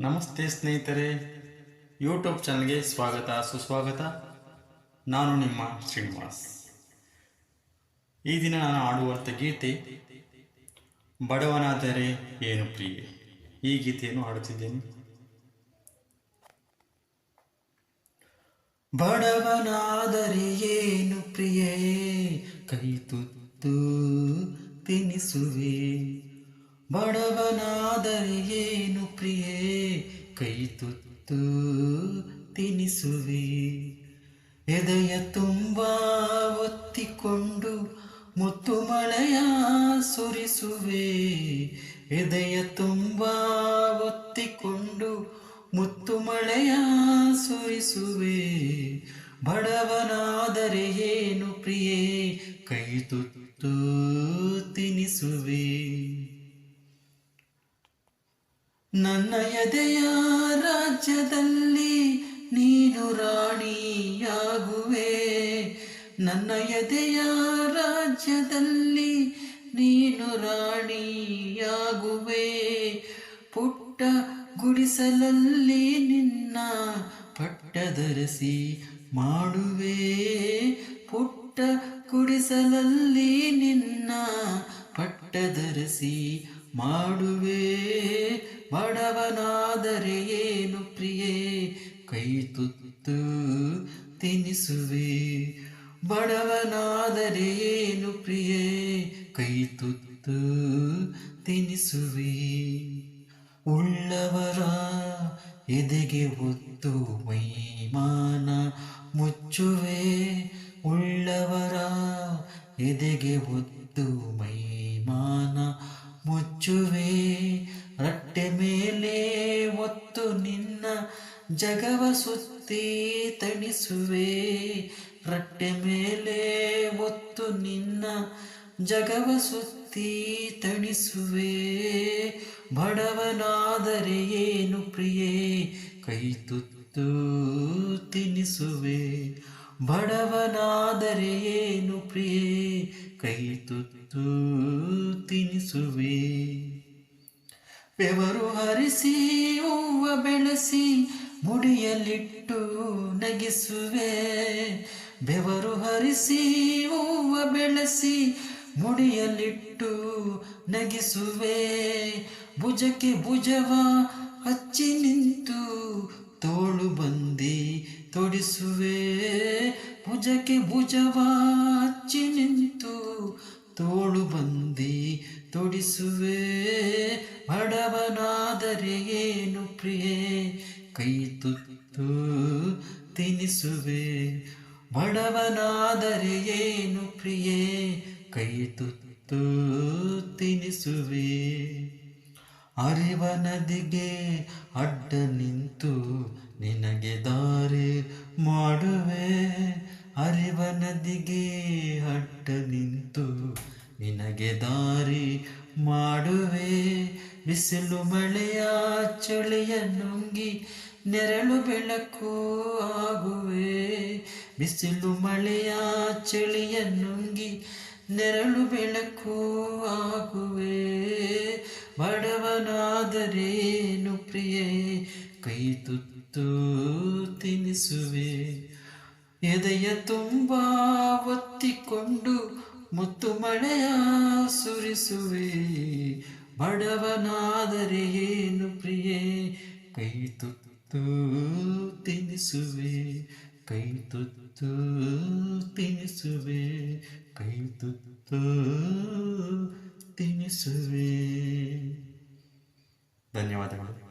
ನಮಸ್ತೆ ಸ್ನೇಹಿತರೆ. ಯೂಟ್ಯೂಬ್ ಚಾನಲ್ಗೆ ಸ್ವಾಗತ, ಸುಸ್ವಾಗತ. ನಾನು ನಿಮ್ಮ ಶ್ರೀನಿವಾಸ್. ಈ ದಿನ ನಾನು ಆಡುವಂಥ ಗೀತೆ, ಬಡವನಾದರೆ ಏನು ಪ್ರಿಯೆ? ಈ ಗೀತೆಯನ್ನು ಹಾಡುತ್ತಿದ್ದೇನೆ. ಬಡವನಾದರೆ ಏನು ಪ್ರಿಯೇ? ಕೈ ತುತ್ತು ತಿನಿಸುವೆ. ಬಡವನಾದರೆ ಏನು ಪ್ರಿಯೆ? ಕೈ ತುತ್ತು ತಿನಿಸುವೆ. ಎದೆಯ ತುಂಬ ಒತ್ತಿಕೊಂಡು ಮುತ್ತು ಮಳೆಯ ಸುರಿಸುವೆ. ಎದೆಯ ತುಂಬ ಒತ್ತಿಕೊಂಡು ಮುತ್ತು ಮಳೆಯ ಸುರಿಸುವೆ. ಬಡವನಾದರೆ ಏನು ಪ್ರಿಯೇ? ಕೈ ತುತ್ತು ತಿನಿಸುವೆ. ನನ್ನ ಎದೆಯ ರಾಜ್ಯದಲ್ಲಿ ನೀನು ರಾಣಿಯಾಗುವೆ. ನನ್ನ ಎದೆಯ ರಾಜ್ಯದಲ್ಲಿ ನೀನು ರಾಣಿಯಾಗುವೆ. ಪುಟ್ಟ ಗುಡಿಸಲಲ್ಲಿ ನಿನ್ನ ಪಟ್ಟದರಸಿ ಮಾಡುವೆ. ಪುಟ್ಟ ಗುಡಿಸಲಲ್ಲಿ ನಿನ್ನ ಪಟ್ಟದರಸಿ ಮಾಡುವೆ. ಬಡವನಾದರೆ ಏನು ಪ್ರಿಯೇ? ಕೈ ತುತ್ತು ತಿನಿಸುವೆ. ಬಡವನಾದರೆ ಏನು ಪ್ರಿಯೇ? ಕೈ ತುತ್ತು ತಿನಿಸುವೆ. ಉಳ್ಳವರ ಎದೆಗೆ ಒತ್ತು ಮೈಮಾನ ಮುಚ್ಚುವೆ. ಉಳ್ಳವರ ಎದೆಗೆ ಒತ್ತು ಮೈಮಾನ ಮುಚ್ಚುವೆ. ರಟ್ಟೆ ಮೇಲೆ ಒತ್ತು ನಿನ್ನ ಜಗವ ಸುತ್ತಿ ತಣಿಸುವೆ. ರಟ್ಟೆ ಮೇಲೆ ಒತ್ತು ನಿನ್ನ ಜಗವ ಸುತ್ತಿ ತಣಿಸುವೆ. ಬಡವನಾದರೆ ಏನು ಪ್ರಿಯೇ? ಕೈ ತುತ್ತು ತಿನಿಸುವೆ. ಬಡವನಾದರೆ ಏನು ಪ್ರಿಯೇ? ಕೈ ತುತ್ತು ತಿನಿಸುವೆ. ಬೆವರು ಹರಿಸಿ, ಹೂವ ಬೆಳೆಸಿ, ಮುಡಿಯಲ್ಲಿಟ್ಟು ನಗಿಸುವೆ. ಬೆವರು ಹರಿಸಿ, ಹೂವ ಬೆಳೆಸಿ, ಮುಡಿಯಲ್ಲಿಟ್ಟು ನಗಿಸುವೆ. ಭುಜಕ್ಕೆ ಭುಜವ ಹಚ್ಚಿ ನಿಂತು ತೋಳು ಬಂದಿ ತೊಡಿಸುವೆ. ಭುಜಕ್ಕೆ ಭುಜವ ತೊಡಿಸುವೆ ಬಡವನಾದರೆ ಏನು ಪ್ರಿಯೇ? ಕೈ ತುತ್ತು ತಿನಿಸುವೆ. ಬಡವನಾದರೆ ಏನು ಪ್ರಿಯೇ? ಕೈ ತುತ್ತು ತಿನಿಸುವೆ. ಅರಿವ ನದಿಗೆ ಅಡ್ಡ ನಿಂತು ನಿನಗೆ ದಾರಿ ಮಾಡುವೆ. ಅರಿವ ನದಿಗೆ ಅಡ್ಡ ನಿನಗೆ ದಾರಿ ಮಾಡುವೆ. ಬಿಸಿಲು ಮಳೆಯ ಚಳಿಯ ನುಂಗಿ ನೆರಳು ಬೆಳಕು ಆಗುವೆ. ಬಿಸಿಲು ಮಳೆಯ ಚಳಿಯ ನುಂಗಿ ನೆರಳು ಬೆಳಕು ಆಗುವೆ. ಬಡವನಾದರೇನು ಪ್ರಿಯೇ, ಕೈ ತುತ್ತು ತಿನಿಸುವೆ. ಎದೆಯ ತುಂಬ ಒತ್ತಿಕೊಂಡು ಮುತ್ತು ಮಳೆಯ ಸುರಿಸುವೆ. ಬಡವನಾದರೆ ಏನು ಪ್ರಿಯೇ? ಕೈ ತುತ್ತು ತಿನಿಸುವೆ. ಕೈ ತುತ್ತು ತಿನಿಸುವೆ. ಕೈ ತುತ್ತು ತಿನಿಸುವೆ. ಧನ್ಯವಾದಗಳು.